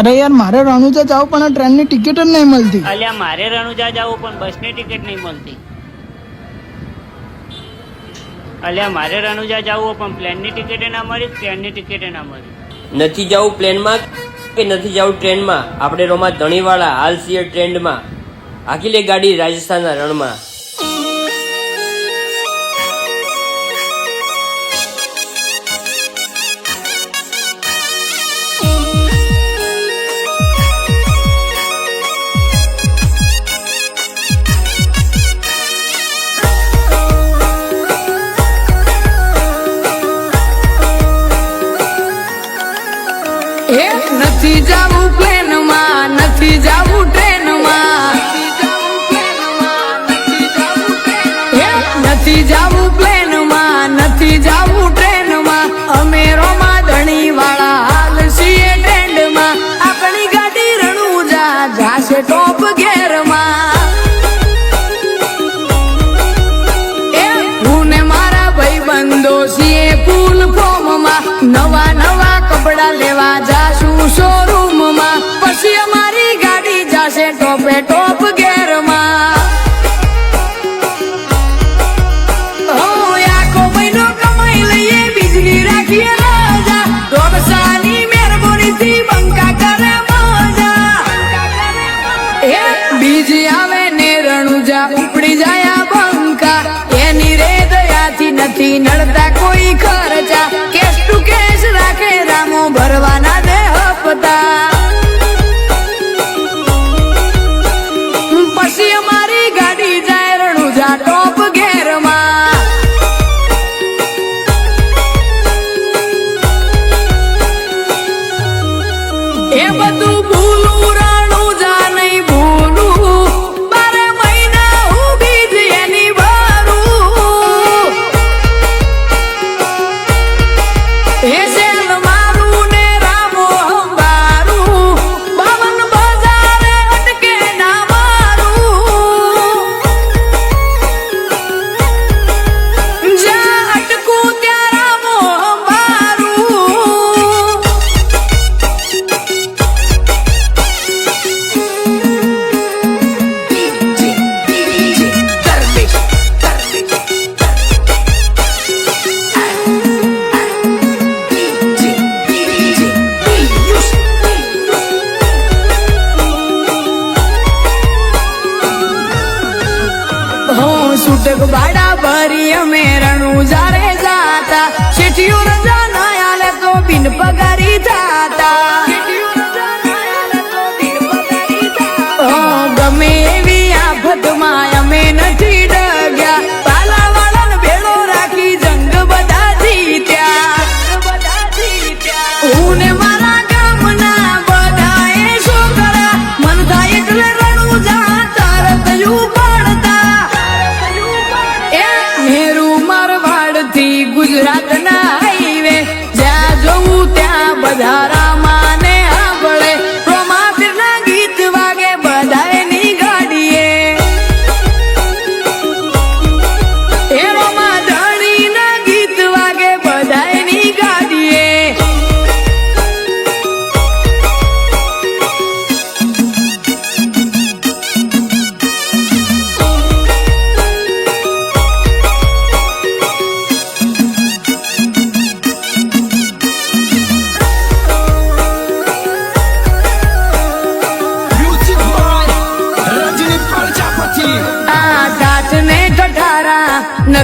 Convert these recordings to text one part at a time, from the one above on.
અરે યાર મારે રણુજા જાવ પણ ટ્રેનની ટિકિટ જ નહીં મળતી. અલ્યા મારે રણુજા જવું પણ બસની ટિકિટ નહીં મળતી. અલ્યા મારે રણુજા જાવ પણ પ્લેનની ટિકિટ ના મળી ટ્રેનની ટિકિટ ના મળી? નથી જવું પ્લેનમાં કે નથી જવું ટ્રેનમાં? આપણે રોમા ધણીવાળા હાલ છીએ ટ્રેન્ડમાં. આખી લે ગાડી રાજસ્થાનના રણમાં. નથી જાવું પ્લેનમાં, નથી જાવું ટ્રેનમાં. નથી જાવું પ્લેનમાં, નથી જાવું ટ્રેનમાં. અમે રોમા ધણી વાળા હાલ છીએ ટ્રેન્ડમાં. આપણી ગાડી રણુજા જાશે ટોપ ગેરમાં. હું મારા ભાઈબંધો છીએ ફૂલ ફોર્મમાં. નવા નવા કપડા લેવા જાશે ટોપે ટોપ. અમારી ગાડી જાય રણુજા ગેરમાં એ બધું હું સુટક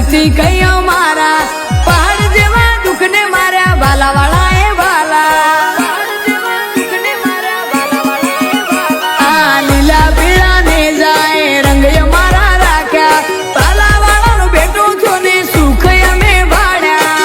નથી કયો મારા. પહાડ જેવા દુઃખને માર્યા વાલા વાળા એ લીલા પીળા ને જાય મારા રાખ્યા. વાલા વાળા નું ભાડ્યા